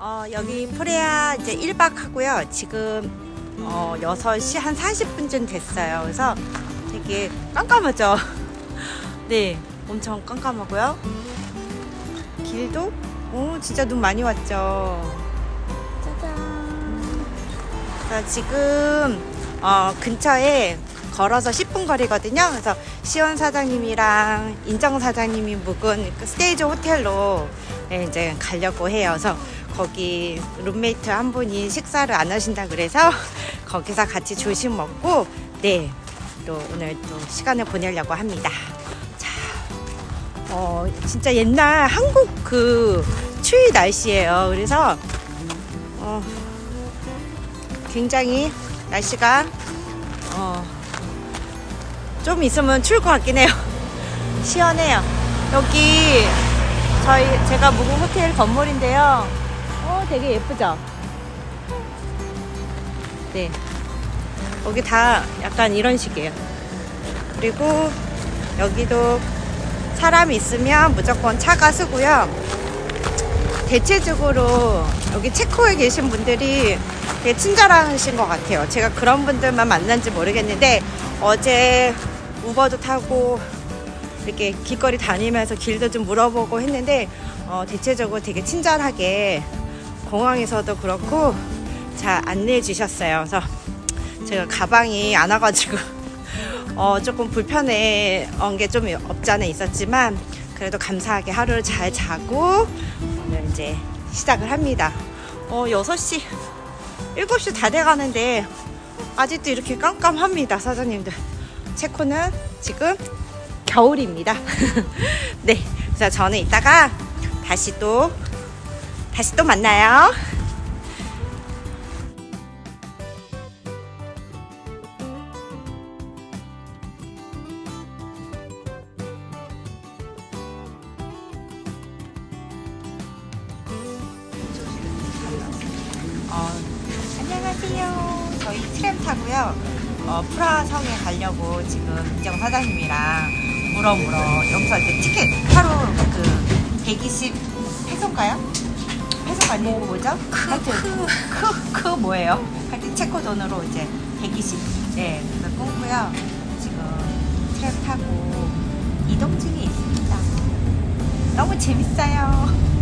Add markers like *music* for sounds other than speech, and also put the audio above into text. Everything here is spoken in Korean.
어, 여기 프레아 이제 1박 하고요. 지금 어, 6시 한 40분쯤 됐어요. 그래서 되게 깜깜하죠? *laughs* 네, 엄청 깜깜하고요. 길도 오, 진짜 눈 많이 왔죠. 짜잔. 자, 지금 어, 근처에 걸어서 10분 거리거든요. 그래서 시원 사장님이랑 인정 사장님이 묵은 그 스테이지 호텔로 네, 이제 가려고 해요. 그래서 거기 룸메이트 한 분이 식사를 안 하신다 그래서 *laughs* 거기서 같이 조식 먹고 네, 또 오늘 또 시간을 보내려고 합니다. 자, 어, 진짜 옛날 한국 그 추위 날씨예요. 그래서 어, 굉장히 날씨가 어, 좀 있으면 추울 것 같긴 해요. *laughs* 시원해요. 여기 저희 제가 묵은 호텔 건물인데요. 어, 되게 예쁘죠? 네. 여기 다 약간 이런 식이에요. 그리고 여기도 사람이 있으면 무조건 차가 쓰고요. 대체적으로 여기 체코에 계신 분들이 되게 친절하신 것 같아요. 제가 그런 분들만 만난지 모르겠는데 어제 우버도 타고 이렇게 길거리 다니면서 길도 좀 물어보고 했는데 어, 대체적으로 되게 친절하게 공항에서도 그렇고 잘 안내해 주셨어요. 그래서 제가 가방이 안 와가지고 *laughs* 어, 조금 불편해한 게 좀 없지 않아 있었지만 그래도 감사하게 하루를 잘 자고 오늘 이제 시작을 합니다. 어, 6시, 7시 다 돼가는데 아직도 이렇게 깜깜합니다, 사장님들. 체코는 지금 겨울입니다. *laughs* 네. 그래서 저는 이따가 다시 또, 다시 또 만나요. 어, 안녕하세요. 저희 트램 타고요. 어, 프라 성에 가려고 지금 인정 사장님이랑 물어물어 여기서 이제 티켓 하루 그 120 페소인가요? 페소가 아니고 뭐죠? 하여튼 크, 크 뭐예요? 하여튼 체코 돈으로 이제 120 네, 그래서 끊고요. 지금 트램 타고 이동 중에 있습니다. 너무 재밌어요.